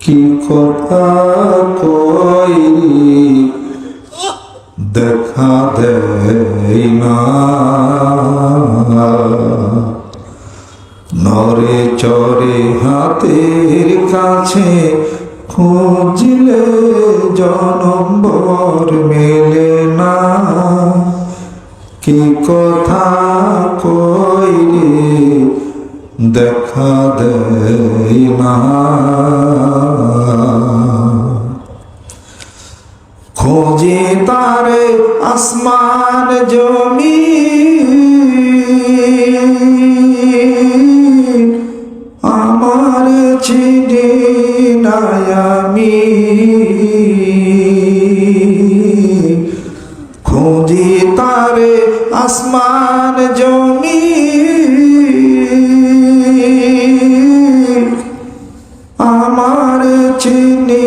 কি কথা কইলি? দেখা দেই না। নরে চরে হাতের কাছে খুঁজলে জনম্বর মেলে না। কি কথা কইলে? দেখা দেই না। খোঁজে তারে আসমান জমি। আমার ছিড়ে নায়ামি খোঁজে তারে আসমান জমি। চিনি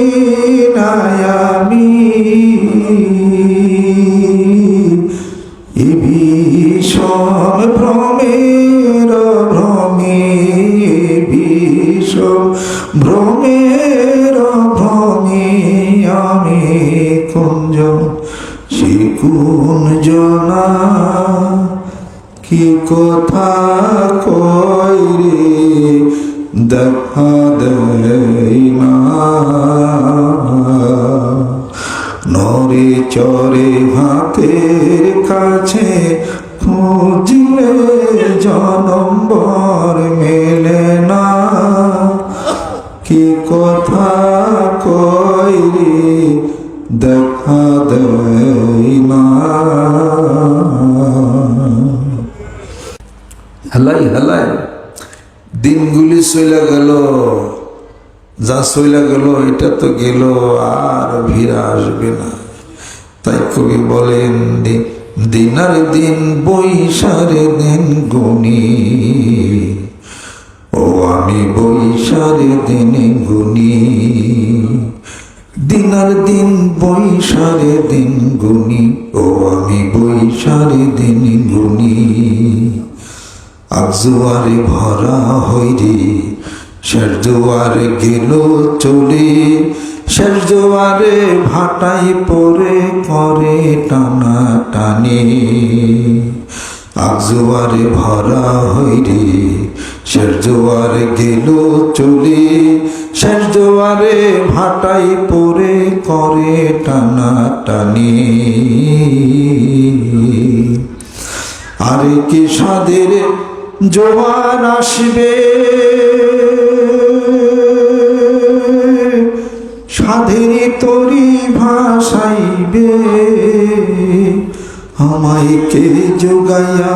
এ ভীষণ ভ্রমের ভ্রমে ভীষণ ভ্রমের ভ্রমে আমি কুঞ্জ সে কুঞ্জনা কি কথা কইরে দেখা দেই নরে চরে হাতের কাছে খুঁজলে জনম্বর মেলে না। কি কথা কইরে দেখা দেই না। হেলাই হেলাই। দিনগুলি চলে গেল, যা চলে গেল, এটা তো গেল, আর ভিড় আসবে না। তাই কবি বলেন দিনার দিন বৈশারে দিন গুনি ও আমি বৈশারে দিন গুনি দিনার দিন বৈশারে দিন গুনি ও আমি বৈশারে দিন গুনি আজুয়ারে ভরা হইরে, শেষ জোয়ারে গেল চলে। শেষ জোয়ারে ভাটাই পরে করে টানা টানে। আজুয়ারে ভরা হইরে শেষ জোয়ারে গেল চলে। শেষ জোয়ারে ভাটাই পরে করে টানা টানি। আরে কি সাদের জোয়ার আসবে? সাধের তরি ভাসাইবে আমায় কে যোগাইয়া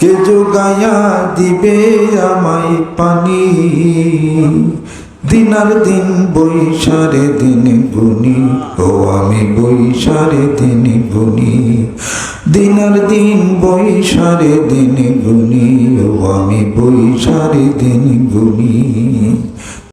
কে যোগাইয়া দিবে আমায় পানি? দিনার দিন বৈশারে দিন গুনি ও আমি বৈশারে দিন গুনি দিনার দিন বৈশারে দিন গুনি ও আমি বৈশারে দিন গুনি